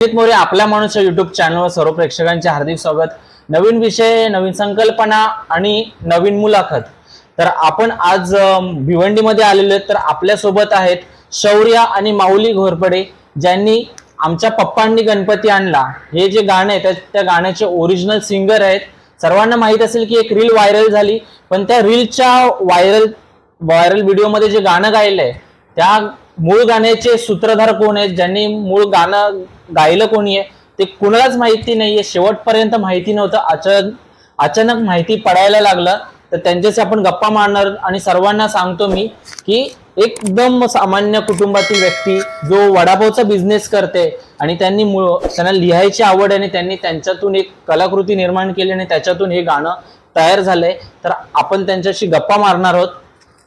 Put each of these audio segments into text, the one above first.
मोरे आपल्या माणूस युट्यूब चॅनलवर सर्व प्रेक्षकांचे हार्दिक स्वागत. नवीन विषय नवीन संकल्पना आणि नवीन मुलाखत. तर आपण आज भिवंडीमध्ये आलेलो आहेत. तर आपल्यासोबत आहेत शौर्य आणि माऊली घोरपडे ज्यांनी आमच्या पप्पांनी गणपती आणला. हे जे गाणं आहे त्या- त्या गाण्याचे ओरिजिनल सिंगर आहेत. सर्वांना माहीत असेल की एक रील व्हायरल झाली. पण त्या रीलच्या व्हायरल व्हायरल व्हिडिओमध्ये जे गाणं गायलंय त्या मूळ गाण्याचे सूत्रधार कोण आहेत ज्यांनी मूळ गाणं गायलं कोणी आहे ते कुणालाच माहिती नाहीये. शेवटपर्यंत माहिती नव्हतं. अचानक अचानक माहिती पडायला लागलं. तर त्यांच्याशी आपण गप्पा मारणार आणि सर्वांना सांगतो मी की एकदम सामान्य कुटुंबातील व्यक्ती जो वडापावचा बिझनेस करते आणि त्यांनी मूळ त्यांना लिहायची आवड आणि त्यांनी त्यांच्यातून एक कलाकृती निर्माण केली आणि त्याच्यातून हे गाणं तयार झालंय. तर आपण त्यांच्याशी गप्पा मारणार आहोत.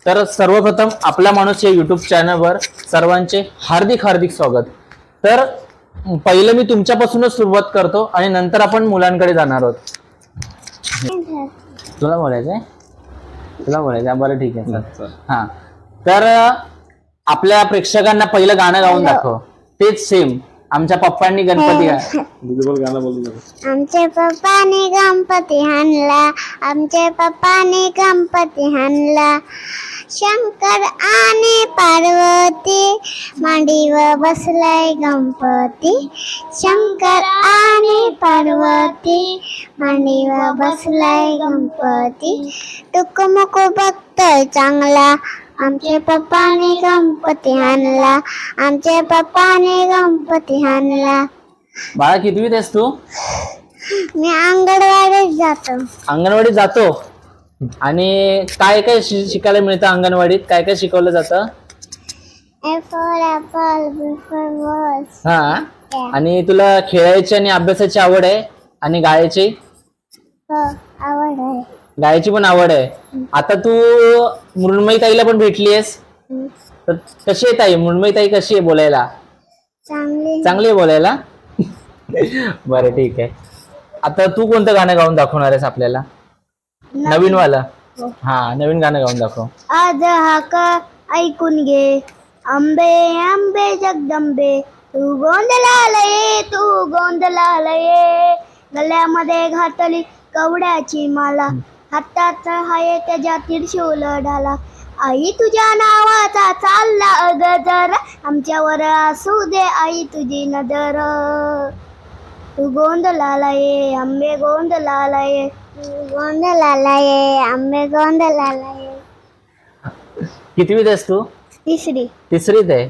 तर सर्वप्रथम आपला माणूस या युट्यूब चॅनलवर सर्वांचे हार्दिक हार्दिक स्वागत. तर पहिलं मी तुमच्यापासूनच सुरुवात करतो आणि नंतर आपण मुलांकडे जाणार आहोत. तुला बोलायचंय तुला बोलायचंय बरं ठीक आहे सर. हा. तर आपल्या प्रेक्षकांना पहिलं गाणं गाऊन दाखव. तेच सेम आमच्या पप्पांनी गणपती गा- गाणं बोलू आमचे पप्पाने गणपती हाणला आमचे पप्पाने गणपती हाणला शंकर आणि पार्वती मांडीवर बसलाय गणपती. शंकर आणि पार्वती मांडीवर बसलाय गणपती. टुकमुक बघतोय चांगला. आमचे पप्पाने गणपती हाणला आमचे पप्पाने गणपती हाणला बाळा कितवीत आहेस तू? मी अंगणवाडीत जातो. अंगणवाडीत जातो? आणि काय काय शि- शिकायला मिळतं अंगणवाडीत? काय काय शिकवलं जातं. हा? आणि तुला खेळायची आणि अभ्यासाची आवड आहे? आणि गायची? हो, आवड आहे. गायची पण आवड आहे. आता तू मृण्मयी ताईला पण भेटलीयस? हम्म, तर कशी आहे ताई? मृण्मयी ताई कशी आहे बोलायला? चांगली चांगली आहे बोलायला? बरं ठीक आहे. आता तू कोणतं गाणं गाऊन दाखवणार आहेस आपल्याला? नवीन. वाला हा. नवीन गाणं गाऊन दाखव. आज हा का ऐकून घे. आंबे आंबे जगदंबे. तू गोंधळाला ये तू गोंधळाला ये. गळ्यामध्ये घातली कवड्याची माला. हातात हाय त्याच्या त्रिशूल ढाला आई तुझ्या नावाचा चालला गजर आमच्यावर असू दे आई तुझी नजर. तू गोंधळाला ये आंबे गोंधळाला ये. गोंधळाला ये आंबे गोंधळाला ये. कितवीत आहेस तू? तिसरी. तिसरीत आहे.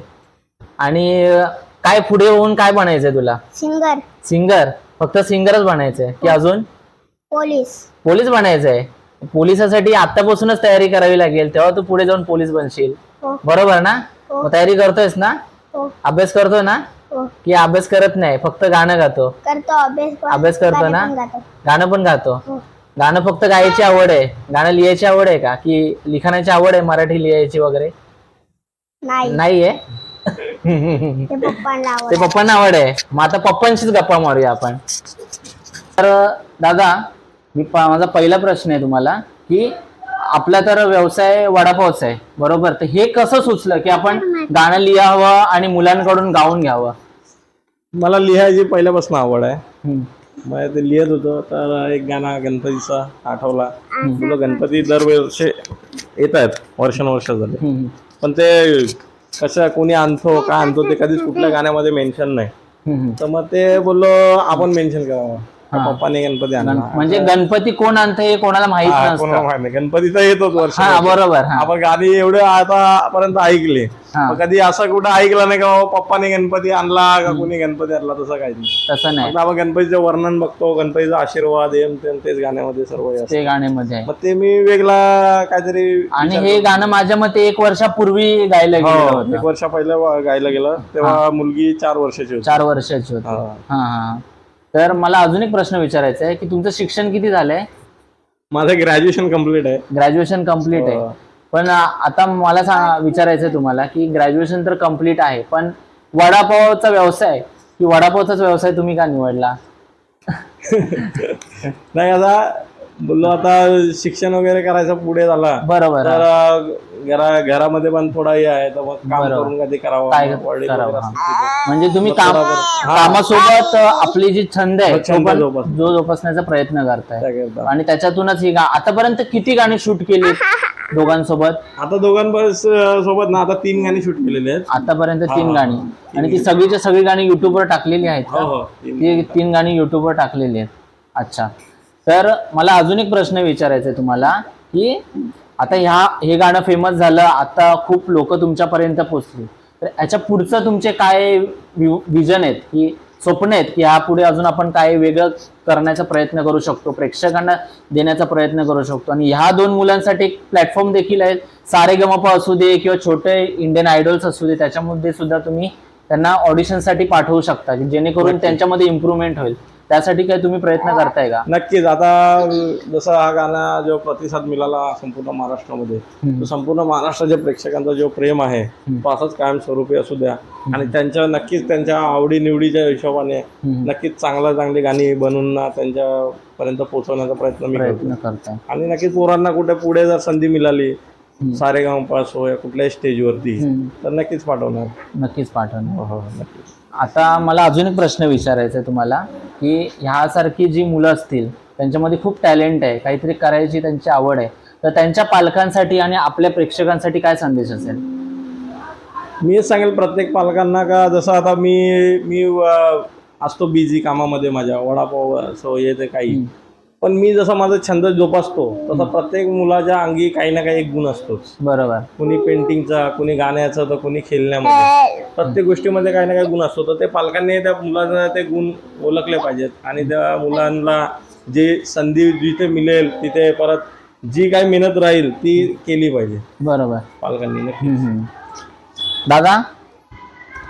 आणि काय पुढे होऊन काय बनायचंय तुला? सिंगर. सिंगर. फक्त सिंगरच बनायचंय. की अजून? पोलीस. पोलीस बनायचंय. पोलिसासाठी आतापासूनच तयारी करावी लागेल तेव्हा तू पुढे जाऊन पोलीस बनशील. हो. बरोबर ना? हो. मग तयारी करतोयस ना? हो. अभ्यास करतोय ना? हो. की अभ्यास करत नाही फक्त गाणं गातो. करतो अभ्यास पण, अभ्यास करतो गाणे ना? पण गातो. गाणं पण गातो. हो. गाणं फक्त गायची आवड आहे. गाणं लिहायची आवड आहे का? की लिखाणाची आवड आहे मराठी लिहायची वगैरे? नाही. नाहीये ते पप्पांना ते आवड पप्पांना आवड आहे. मग आता पप्पांशीच गप्पा मारूया आपण. तर दादा मी प- माझा पहिला प्रश्न आहे तुम्हाला की आपला तर व्यवसाय वडापावचा आहे बरोबर? तर हे कसं सुचलं की आपण गाणं लिहावं आणि मुलांकडून गाऊन घ्यावं? मला लिहायची पहिल्यापासून आवड आहे. मग ते लिहित होतो तर एक गाणं गणपतीचा आठवला. बोलो गणपती दरवर्षी येत आहेत वर्षानुवर्ष झाले. पण ते कसं कोणी आणतो काय आणतो ते कधीच कुठल्या गाण्यामध्ये मेन्शन नाही. तर मग ते बोललो आपण मेन्शन करावं. हा. पप्पाने गणपती आणला. म्हणजे गणपती कोण आणतं हे कोणाला माहीत हा, कोणाला नसतं माहीत नाही. गणपती तर येतोच वर्ष हा बरोबर हा. आपण गाणी एवढे आतापर्यंत ऐकले. हा. कधी असं कुठं ऐकलं नाही का बाबा पप्पाने गणपती आणला का कोणी गणपती आणला? तसं काही नाही. तसं नाही. फक्त आपण गणपतीचं वर्णन बघतो गणपतीचा आशीर्वाद येम तेम तेच गाण्यामध्ये सर्व हे असतं. ते गाण्यामध्ये आहे. मग ते मी वेगळा काहीतरी आणि हे गाणं माझ्या मते एक वर्षापूर्वी गायलं गेलं हो, होतं. एक वर्षा पहिलं गायला गेलं. तेव्हा मुलगी चार वर्षाची होती. चार वर्षाची होती. हा. हा हा. तर मला अजून एक प्रश्न विचारायचा आहे की तुमचं शिक्षण किती झालंय? माझं ग्रॅज्युएशन कंप्लीट आहे. ग्रॅज्युएशन कंप्लीट आहे. हो. पण आता मला सांग विचारायचं आहे तुम्हाला की ग्रॅज्युएशन तर कंप्लीट आहे पण वडापावचा व्यवसाय की वडापावचाच व्यवसाय तुम्ही का निवडला? नाही आता बोललो आता शिक्षण वगैरे करायचं पुढे झाला. बरोबर तर घरा घरामध्ये पण थोडा हे आहे तर मग काम बरोबर. करून कधी करावं काय मग वडील करावं, वगैरे हा. असतील म्हणजे तुम्ही काम कामासोबत आपली जी छंद आहे तो छंद पण जोपास- जो जोपासण्याचा प्रयत्न करताय. त्याकरता. आणि त्याच्यातूनच ही गा आतापर्यंत किती गाणी शूट केली दोघांसोबत? आता दोघांबरोबर सोबत ना आता तीन गाणी शूट केलेली आहेत. आतापर्यंत तीन हा, गाणी. आणि ती सगळीच्या सगळी गाणी युट्यूबवर टाकलेली आहेत हो का? हो तीन. ती तीन गाणी युट्यूबवर टाकलेली आहेत. अच्छा. तर मला अजून एक प्रश्न विचारायचा आहे तुम्हाला की आता ह्या हे गाणं फेमस झालं आता खूप लोक तुमच्यापर्यंत पोचली तर याच्या पुढचं तुमचे काय विजन आहेत? की स्वप्न आहेत? की ह्या पुढे अजून आपण काय वेगळं करण्याचा प्रयत्न करू शकतो प्रेक्षकांना देण्याचा प्रयत्न करू शकतो? आणि ह्या दोन मुलांसाठी एक प्लॅटफॉर्म देखील आहे. सारे गमप असू दे किंवा छोटे इंडियन आयडॉल्स असू दे त्याच्यामध्ये सुद्धा तुम्ही त्यांना ऑडिशनसाठी पाठवू शकता जेणेकरून त्यांच्यामध्ये इम्प्रूव्हमेंट होईल. त्यासाठी काय तुम्ही प्रयत्न करताय का? नक्कीच. आता जसं हा गाणं जो प्रतिसाद मिळाला संपूर्ण महाराष्ट्रामध्ये तो संपूर्ण महाराष्ट्राच्या प्रेक्षकांचा जो प्रेम आहे तो असाच कायमस्वरूपी असू द्या. आणि त्यांच्या नक्कीच त्यांच्या आवडीनिवडीच्या हिशोबाने नक्कीच चांगला चांगली गाणी बनवून ना त्यांच्यापर्यंत पोहोचवण्याचा प्रयत्न मी करतो. आणि नक्कीच पोरांना कुठे पुढे जर संधी मिळाली सारे पास हो या कुठल्याही स्टेजवरती तर नक्कीच पाठवणार. नक्कीच पाठवणार. हो नक्कीच. आता मला अजून एक प्रश्न विचारायचा आहे तुम्हाला. की ह्यासारखी जी मुलं असतील त्यांच्यामध्ये खूप टॅलेंट आहे काहीतरी करायची त्यांची आवड आहे तर त्यांच्या पालकांसाठी आणि आपल्या प्रेक्षकांसाठी काय संदेश असेल? मी सांगेल प्रत्येक पालकांना का जसं आता मी मी असतो बिझी कामामध्ये माझ्या वडापाव असो हे ते काही. पण मी जसं माझा छंद जोपासतो तसा प्रत्येक मुलाच्या अंगी काही ना काही एक गुण असतोच. बरोबर. कुणी पेंटिंगचा कुणी गाण्याचा तर कुणी खेळण्यामध्ये. प्रत्येक गोष्टीमध्ये काही ना काही गुण असतो तर ते पालकांनी त्या मुलांना ते गुण ओळखले पाहिजेत. आणि त्या मुलांना जे संधी जिथे मिळेल तिथे परत जी काही मेहनत राहील ती केली पाहिजे. बरोबर. पालकांनी नक्की. दादा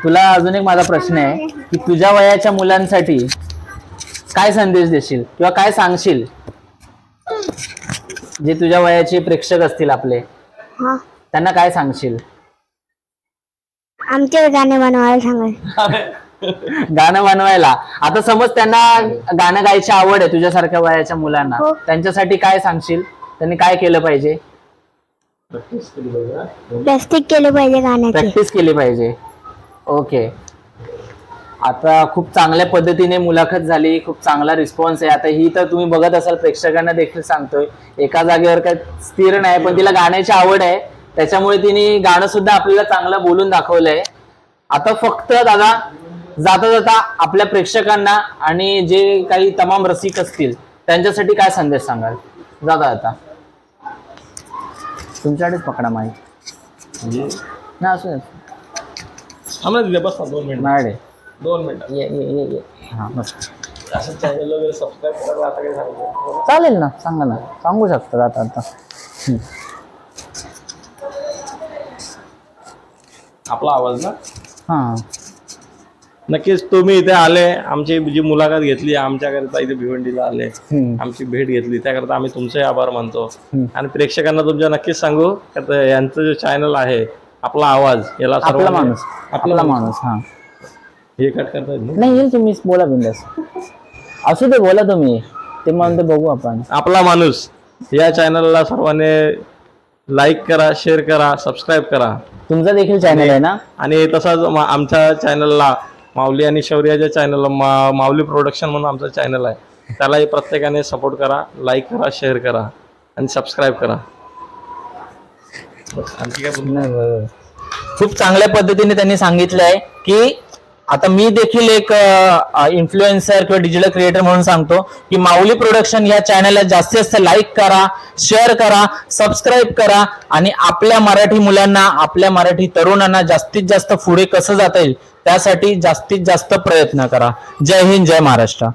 तुला अजून एक माझा प्रश्न आहे की तुझ्या वयाच्या मुलांसाठी काय संदेश देशील? किंवा काय सांगशील? जे तुझ्या वयाचे प्रेक्षक असतील आपले. हा. त्यांना काय सांगशील? आमचे गाणे बनवायला सांगाल. गाणं बनवायला. आता समज त्यांना गाणं गायची आवड आहे तुझ्यासारख्या वयाच्या मुलांना. हो. त्यांच्यासाठी काय सांगशील? त्यांनी काय केलं पाहिजे? प्लास्टिक केले पाहिजे गाण्याचे. प्रॅक्टिस केली पाहिजे. ओके आता खूप चांगल्या पद्धतीने मुलाखत झाली खूप चांगला रिस्पॉन्स आहे. आता ही तर तुम्ही बघत असाल प्रेक्षकांना देखील सांगतोय. एका जागेवर काय स्थिर नाही पण तिला गाण्याची आवड आहे. त्याच्यामुळे तिने गाणं सुद्धा आपल्याला चांगलं बोलून दाखवलंय. आता फक्त दादा जाता जाता आपल्या प्रेक्षकांना आणि जे काही तमाम रसिक असतील त्यांच्यासाठी काय संदेश सांगाल? जाता जाता. तुमच्याकडेच पकडा माहीत म्हणजे? असू दे. थांब ना तिथे बस दोन मिनिट. माझ्याकडे दोन मिनिटं. ये ये ये ये. हा बस. असं चॅनल वगैरे सबस्क्राईब करायला आता काही सांगितलं चालेल ना सांगा ना. सांगू शकता आता आता. हम्म. आपला आवाज ना? हा. नक्कीच तुम्ही इथे आले आमची जी मुलाखत घेतली आमच्याकरिता इथे भिवंडीला आले हम्म. आमची भेट घेतली. त्याकरता आम्ही तुमचे आभार मानतो. हम्म. आणि प्रेक्षकांना तुमच्या नक्कीच सांगू का ते यांचं जे चॅनल आहे आपला आवाज याला आपला सर्वांनी- माणूस. आपला माणूस हा. हे कट करता येत? नाही। येईल तुम्ही बोला बिंदास असू दे बोला तुम्ही ते म्हणून ते बघू आपण आपला माणूस या चॅनलला सर्वांनी लाईक करा शेअर करा सबस्क्राईब करा। तुमचा देखील चॅनल आहे ना? आणि तसाच मा- आमच्या चॅनलला माऊली आणि शौर्याच्या चॅनलला मा माऊली प्रोडक्शन म्हणून आमचं चॅनल आहे. त्यालाही प्रत्येकाने सपोर्ट करा लाईक करा शेअर करा आणि सबस्क्राईब करा. बस, आणखी काय बोलू? नाही, बरोबर. खूप चांगल्या पद्धतीने त्यांनी सांगितलंय की आता मी देखील एक इन्फ्लुएन्सर किंवा डिजिटल क्रिएटर म्हणून सांगतो की माऊली प्रोडक्शन या चॅनलला जास्तीत जास्त लाईक करा शेअर करा सबस्क्राईब करा आणि आपल्या मराठी मुलांना आपल्या मराठी तरुणांना जास्तीत जास्त पुढे कसं जाता येईल त्यासाठी जास्तीत जास्त प्रयत्न करा. जय हिंद जय महाराष्ट्र.